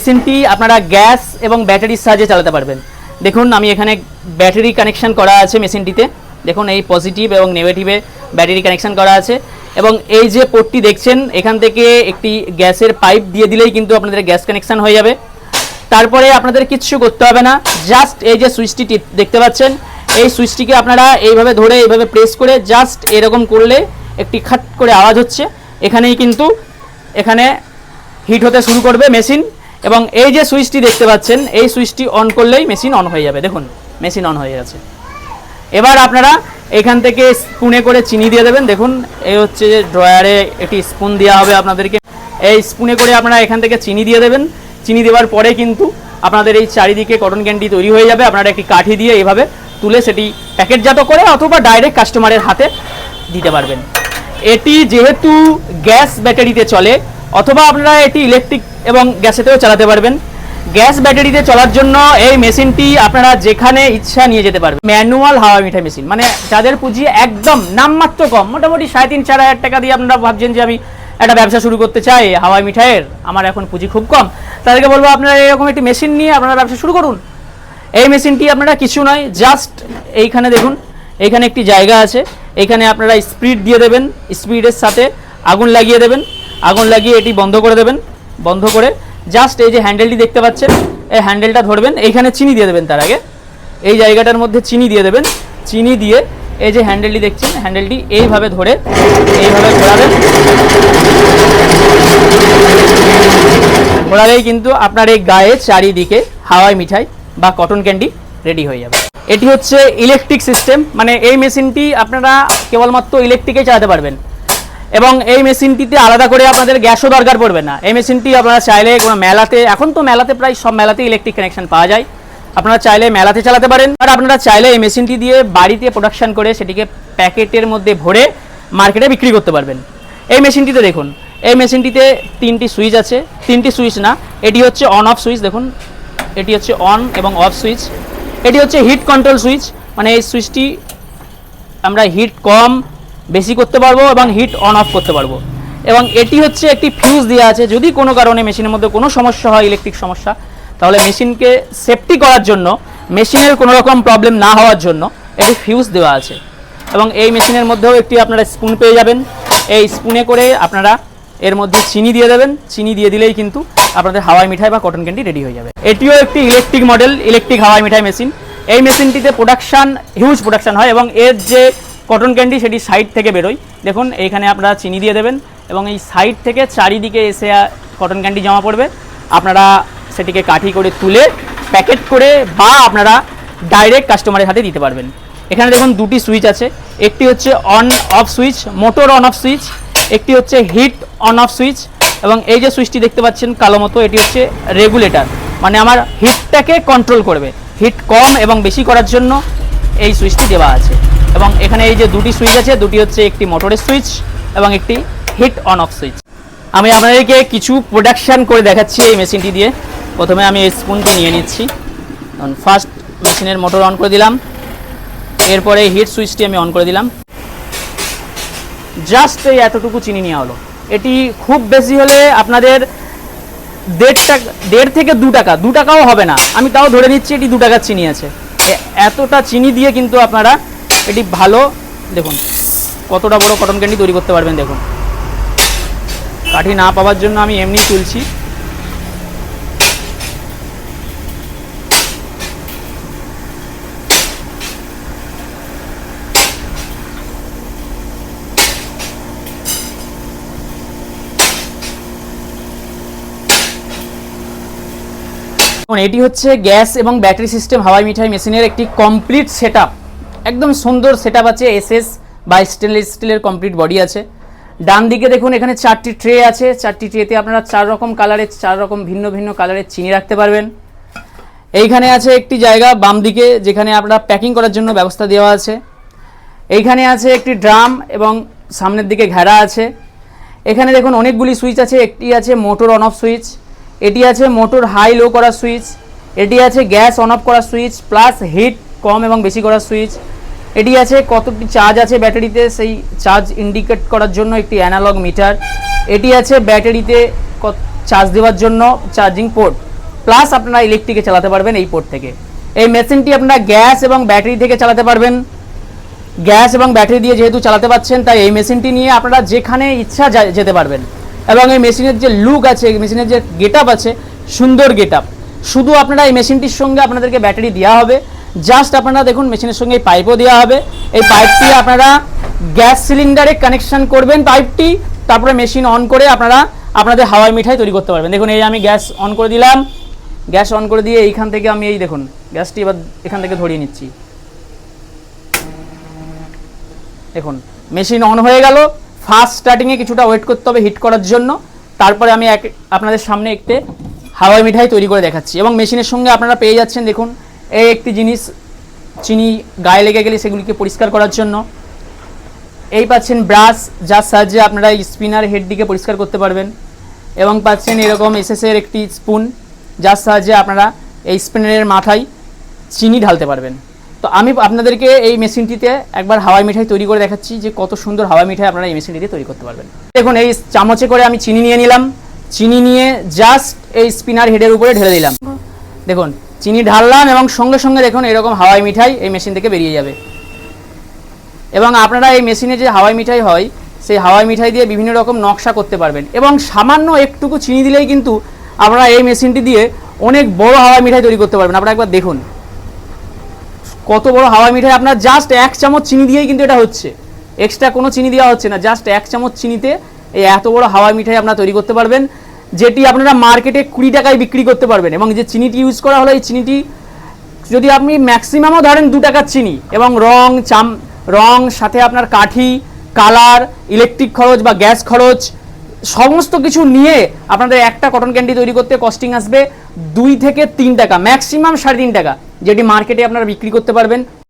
মেশিনটি আপনারা গ্যাস এবং ব্যাটারির সাহায্যে চালাতে পারবেন। দেখুন, আমি এখানে ব্যাটারি কানেকশন করা আছে মেশিনটিতে। দেখুন, এই পজিটিভ এবং নেগেটিভে ব্যাটারি কানেকশন করা আছে। এবং এই যে পোর্টটি দেখছেন, এখান থেকে একটি গ্যাসের পাইপ দিয়ে দিলেই কিন্তু আপনাদের গ্যাস কানেকশন হয়ে যাবে। তারপরে আপনাদের কিচ্ছু করতে হবে না। জাস্ট এই যে সুইচটি দেখতে পাচ্ছেন, এই সুইচটিকে আপনারা এইভাবে ধরে, এইভাবে প্রেস করে জাস্ট এরকম করলে একটি খাট করে আওয়াজ হচ্ছে। এখানেই কিন্তু এখানে হিট হতে শুরু করবে মেশিন। এবং এই যে সুইচটি দেখতে পাচ্ছেন, এই সুইচটি অন করলেই মেশিন অন হয়ে যাবে। দেখুন মেশিন অন হয়ে গেছে। এবার আপনারা এখান থেকে স্পুনে করে চিনি দিয়ে দেবেন। দেখুন, এই হচ্ছে যে ড্রয়ারে একটি স্পুন দেওয়া হবে আপনাদেরকে। এই স্পুনে করে আপনারা এখান থেকে চিনি দিয়ে দেবেন। চিনি দেওয়ার পরে কিন্তু আপনাদের এই চারিদিকে কটন ক্যান্ডি তৈরি হয়ে যাবে। আপনারা একটি কাঠি দিয়ে এইভাবে তুলে সেটি প্যাকেটজাত করে অথবা ডাইরেক্ট কাস্টমারের হাতে দিতে পারবেন। এটি যেহেতু গ্যাস ব্যাটারিতে চলে অথবা আপনারা এটি ইলেকট্রিক এবং গ্যাসেতেও চালাতে পারবেন। গ্যাস ব্যাটারিতে চলার জন্য এই মেশিনটি আপনারা যেখানে ইচ্ছা নিয়ে যেতে পারবেন। ম্যানুয়াল হাওয়া মিঠাই মেশিন মানে যাদের পুঁজি একদম নামমাত্র কম, মোটামুটি সাড়ে তিন, চার হাজার টাকা দিয়ে আপনারা ভাবছেন যে আমি একটা ব্যবসা শুরু করতে চাই হাওয়াই মিঠাইয়ের। আমার এখন পুঁজি খুব কম। তাদেরকে বলব, আপনারা এরকম একটি মেশিন নিয়ে আপনারা ব্যবসা শুরু করুন। এই মেশিনটি আপনারা কিছু নয় জাস্ট এইখানে দেখুন, এইখানে একটি জায়গা আছে। এখানে আপনারা স্পিড দিয়ে দেবেন স্পিডের সাথে আগুন লাগিয়ে দেবেন। আগুন লাগিয়ে এটি বন্ধ করে দেবেন, বন্ধ করে। জাস্ট এই যে হ্যান্ডেলটি দেখতে পাচ্ছেন, এই হ্যান্ডেলটা ধরবেন, এইখানে চিনি দিয়ে দেবেন তার আগে। এই জায়গাটার মধ্যে চিনি দিয়ে দেবেন। চিনি দিয়ে এই যে হ্যান্ডেলটি দেখছেন হ্যান্ডেলটি এইভাবে ধরে, এইভাবে ঘোরাবেন। ঘোরালেই কিন্তু আপনার এই গায়ে চারিদিকে হাওয়াই মিঠাই বা কটন ক্যান্ডি রেডি হয়ে যাবে। এটি হচ্ছে ইলেকট্রিক সিস্টেম মানে এই মেশিনটি আপনারা কেবলমাত্র ইলেকট্রিকে চালাতে পারবেন। এবং এই মেশিনটিতে আলাদা করে আপনাদের গ্যাসও দরকার পড়বে না। এই মেশিনটি আপনারা চাইলে কোনো মেলাতে, এখন তো মেলাতে প্রায় সব মেলাতে ইলেকট্রিক কানেকশন পাওয়া যায়। আপনারা চাইলে মেলাতে চালাতে পারেন। আর আপনারা চাইলে এই মেশিনটি দিয়ে বাড়িতে প্রোডাকশন করে সেটিকে প্যাকেটের মধ্যে ভরে মার্কেটে বিক্রি করতে পারবেন। এই মেশিনটিতে দেখুন, এই মেশিনটিতে তিনটি সুইচ আছে। তিনটি সুইচ না, এটি হচ্ছে অন অফ সুইচ, দেখুন। এটি হচ্ছে অন এবং অফ সুইচ। এটি হচ্ছে হিট কন্ট্রোল সুইচ মানে এই সুইচটি আমরা হিট কম বেশি করতে পারব এবং হিট অন অফ করতে পারব। এবং এটি হচ্ছে একটি ফিউজ দেওয়া আছে, যদি কোনো কারণে মেশিনের মধ্যে কোনো সমস্যা হয় ইলেকট্রিক সমস্যা, তাহলে মেশিনকে সেফটি করার জন্য মেশিনের কোনো রকম প্রবলেম না হওয়ার জন্য একটি ফিউজ দেওয়া আছে। এবং এই মেশিনের মধ্যেও একটি আপনারা স্পুন পেয়ে যাবেন। এই স্পুনে করে আপনারা এর মধ্যে চিনি দিয়ে দেবেন। চিনি দিয়ে দিলেই কিন্তু আপনাদের হাওয়াই মিঠাই বা কটন ক্যান্ডি রেডি হয়ে যাবে। এটিও একটি ইলেকট্রিক মডেল ইলেকট্রিক হাওয়াই মিঠাই মেশিন এই মেশিনটিতে প্রোডাকশান হিউজ প্রোডাকশান হয় এবং এর যে কটন ক্যান্ডি সেটি সাইড থেকে বেরোয়। দেখুন, এইখানে আপনারা চিনি দিয়ে দেবেন এবং এই সাইড থেকে চারিদিকে এসে কটন ক্যান্ডি জমা পড়বে। আপনারা সেটিকে কাঠি করে তুলে প্যাকেট করে বা আপনারা ডাইরেক্ট কাস্টমারের হাতে দিতে পারবেন। এখানে দেখুন, দুটি সুইচ আছে। একটি হচ্ছে on off switch motor on off switch একটি হচ্ছে হিট অন অফ সুইচ এবং এই যে সুইচটি দেখতে পাচ্ছেন কালো মতো, এটি হচ্ছে রেগুলেটর মানে আমার হিটটাকে কন্ট্রোল করবে। হিট কম এবং বেশি করার জন্য এই সুইচটি দেওয়া আছে। এবং এখানে এই যে দুটি সুইচ আছে, দুটি হচ্ছে একটি মোটরের সুইচ এবং একটি হিট অন অফ সুইচ। আমি আপনাদেরকে কিছু প্রোডাকশান করে দেখাচ্ছি এই মেশিনটি দিয়ে। প্রথমে আমি এই স্পুনটি নিয়ে নিচ্ছি। ফার্স্ট মেশিনের মোটর অন করে দিলাম। এরপরে হিট সুইচটি আমি অন করে দিলাম। জাস্ট এই এতটুকু চিনি নেওয়া হলো। এটি খুব বেশি হলে আপনাদের দেড় টাকা, দেড় থেকে দু টাকা, দু টাকাও হবে না। আমি তাও ধরে নিচ্ছি এটি দু টাকার চিনি আছে। এতটা চিনি দিয়ে কিন্তু আপনারা এটি ভালো, দেখুন, কতটা বড় কটন ক্যান্ডি তৈরি করতে পারবেন, দেখুন। কাঠি না পাওয়ার জন্য আমি এমনি তুলছি। এটি হচ্ছে গ্যাস এবং ব্যাটারি সিস্টেম হাওয়াই মিঠাই মেশিনের একটি কমপ্লিট সেট একদম সুন্দর সেট আছে এসএস বা স্টেনলেস স্টিলের কমপ্লিট বডি আছে। ডান দিকে দেখুন, এখানে চারটি ট্রে আছে। চারটি ট্রেতে আপনারা চার রকম কালারের চার রকম ভিন্ন ভিন্ন কালারের চিনি রাখতে পারবেন। এইখানে আছে একটি জায়গা বাম দিকে, যেখানে আপনারা প্যাকিং করার জন্য ব্যবস্থা দেওয়া আছে। এইখানে আছে একটি ড্রাম এবং সামনের দিকে ঘেরা আছে। এখানে দেখুন, অনেকগুলি সুইচ আছে। একটি আছে মোটর অন অফ সুইচ এটি আছে মোটর হাই লো করার সুইচ এটি আছে গ্যাস অন অফ করার সুইচ প্লাস হিট কম এবং বেশি করার সুইচ এটি আছে কতটি চার্জ আছে ব্যাটারিতে, সেই চার্জ ইন্ডিকেট করার জন্য একটি অ্যানালগ মিটার এটি আছে ব্যাটারিতে চার্জ দেওয়ার জন্য চার্জিং পোর্ট প্লাস আপনারা ইলেকট্রিকে চালাতে পারবেন এই পোর্ট থেকে। এই মেশিনটি আপনারা গ্যাস এবং ব্যাটারি থেকে চালাতে পারবেন। গ্যাস এবং ব্যাটারি দিয়ে যেহেতু চালাতে পারছেন, তাই এই মেশিনটি নিয়ে আপনারা যেখানে ইচ্ছা যেতে পারবেন। এবং এই মেশিনের যে লুক আছে মেশিনের যে গেট আছে, সুন্দর গেট শুধু আপনারা এই মেশিনটির সঙ্গে আপনাদেরকে ব্যাটারি দেওয়া হবে। জাস্ট আপনারা দেখুন মেশিনের সঙ্গে এই পাইপও দেওয়া হবে। এই পাইপটি আপনারা গ্যাস সিলিন্ডারে কানেকশন করবেন পাইপটি তারপরে মেশিন অন করে আপনারা আপনাদের হাওয়াই মিঠাই তৈরি করতে পারবেন। দেখুন, এই আমি গ্যাস অন করে দিলাম। গ্যাস অন করে দিয়ে এইখান থেকে আমি এই দেখুন গ্যাসটি এবার এখান থেকে ধরিয়ে নিচ্ছি। দেখুন মেশিন অন হয়ে গেল। ফার্স্ট স্টার্টিংয়ে কিছুটা ওয়েট করতে হবে হিট করার জন্য। তারপরে আমি এক আপনাদের সামনে একটি হাওয়াই মিঠাই তৈরি করে দেখাচ্ছি। এবং মেশিনের সঙ্গে আপনারা পেয়ে যাচ্ছেন, দেখুন এই একটি জিনিস চিনি গায়ে লেগে গেলে সেগুলিকে পরিষ্কার করার জন্য। এই পাচ্ছেন ব্রাশ যার সাহায্যে আপনারা স্পিনার হেডটিকে পরিষ্কার করতে পারবেন। এবং পাচ্ছেন এরকম এসএসের একটি স্পুন, যার সাহায্যে আপনারা এই স্পিনারের মাথায় চিনি ঢালতে পারবেন। তো আমি আপনাদেরকে এই মেশিনটিতে একবার হাওয়াই মিঠাই তৈরি করে দেখাচ্ছি যে কত সুন্দর হাওয়াই মিঠাই আপনারা এই মেশিনটিতে তৈরি করতে পারবেন। দেখুন, এই চামচে করে আমি চিনি নিয়ে নিলাম। চিনি নিয়ে জাস্ট এই স্পিনার হেডের উপরে ঢেলে দিলাম। দেখুন চিনি ঢাললাম এবং সঙ্গে সঙ্গে দেখুন এরকম হাওয়াই মিঠাই এই মেশিন থেকে বেরিয়ে যাবে। এবং আপনারা এই মেশিনে যে হাওয়াই মিঠাই হয়, সেই হাওয়াই মিঠাই দিয়ে বিভিন্ন রকম নকশা করতে পারবেন। এবং সামান্য একটুকু চিনি দিলেই কিন্তু আপনারা এই মেশিনটি দিয়ে অনেক বড় হাওয়াই মিঠাই তৈরি করতে পারবেন। আপনারা একবার দেখুন। কত বড় হাওয়াই মিঠাই। আপনার জাস্ট এক চামচ চিনি দিয়েই কিন্তু এটা হচ্ছে। এক্সট্রা কোনো চিনি দেওয়া হচ্ছে না। জাস্ট এক চামচ চিনিতে এই এত বড় হাওয়াই মিঠাই আপনারা তৈরি করতে পারবেন। যেটি আপনারা মার্কেটে কুড়ি টাকায় বিক্রি করতে পারবেন এবং যে চিনিটি ইউজ করা হলো, এই চিনিটি যদি আপনি ম্যাক্সিমামও ধরেন দু টাকার চিনি এবং রং, চাম, রং, সাথে আপনার কাঠি কালার ইলেকট্রিক খরচ বা গ্যাস খরচ, সমস্ত কিছু নিয়ে আপনাদের একটা কটন ক্যান্ডি তৈরি করতে কস্টিং আসবে দুই থেকে তিন টাকা ম্যাক্সিমাম সাড়ে তিন টাকা, যেটি মার্কেটে আপনারা বিক্রি করতে পারবেন।